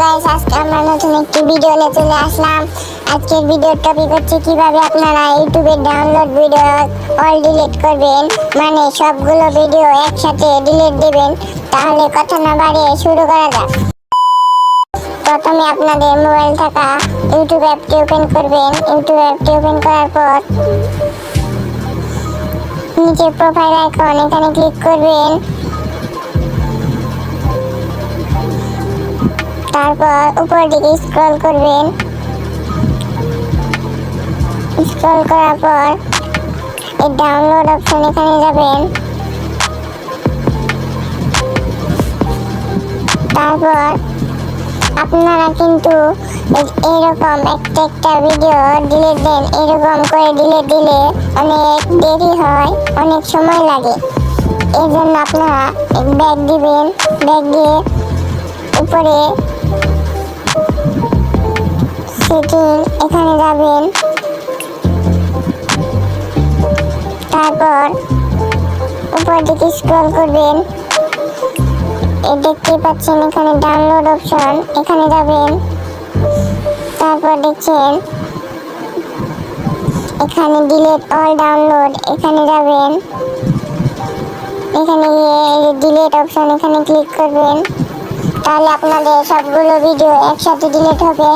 Guys আজকে আমরা নতুন একটি ভিডিও চলে আসলাম। আজকের ভিডিওর টপিক হচ্ছে কীভাবে আপনারা ইউটিউবে ডাউনলোড ভিডিও অল ডিলিট করবেন মানে সবগুলো ভিডিও একসাথে ডিলিট দিবেন। তাহলে কথা না বাড়িয়ে শুরু করা যাক। প্রথমে আপনাদের মোবাইল থাকা ইউটিউব অ্যাপটি ওপেন করবেন। ইউটিউব অ্যাপটি ওপেন করার পর নিচে প্রোফাইল আইকন এখানে ক্লিক করবেন। তারপর উপর দিকে স্ক্রল করবেন। স্ক্রল করার পর এই ডাউনলোড অপশন এখানে যাবেন। তারপর আপনারা কিন্তু এইরকম একটা একটা ভিডিও ডিলিট দেন, এরকম করে ডিলিট দিলে অনেক দেরি হয়, অনেক সময় লাগে। এই জন্য আপনারা ব্যাগ দিবেন ব্যাগ দিয়ে উপরে সেটিং এখানে যাবেন। তারপর উপর দিকে স্ক্রল করবেন। দেখতে পাচ্ছেন এখানে ডাউনলোড অপশন এখানে যাবেন। তারপর দেখছেন এখানে ডিলিট অল ডাউনলোড এখানে যাবেন। এখানে গিয়ে ডিলিট অপশন এখানে ক্লিক করবেন। তাহলে আপনাদের সবগুলো ভিডিও একসাথে ডিলিট হবে।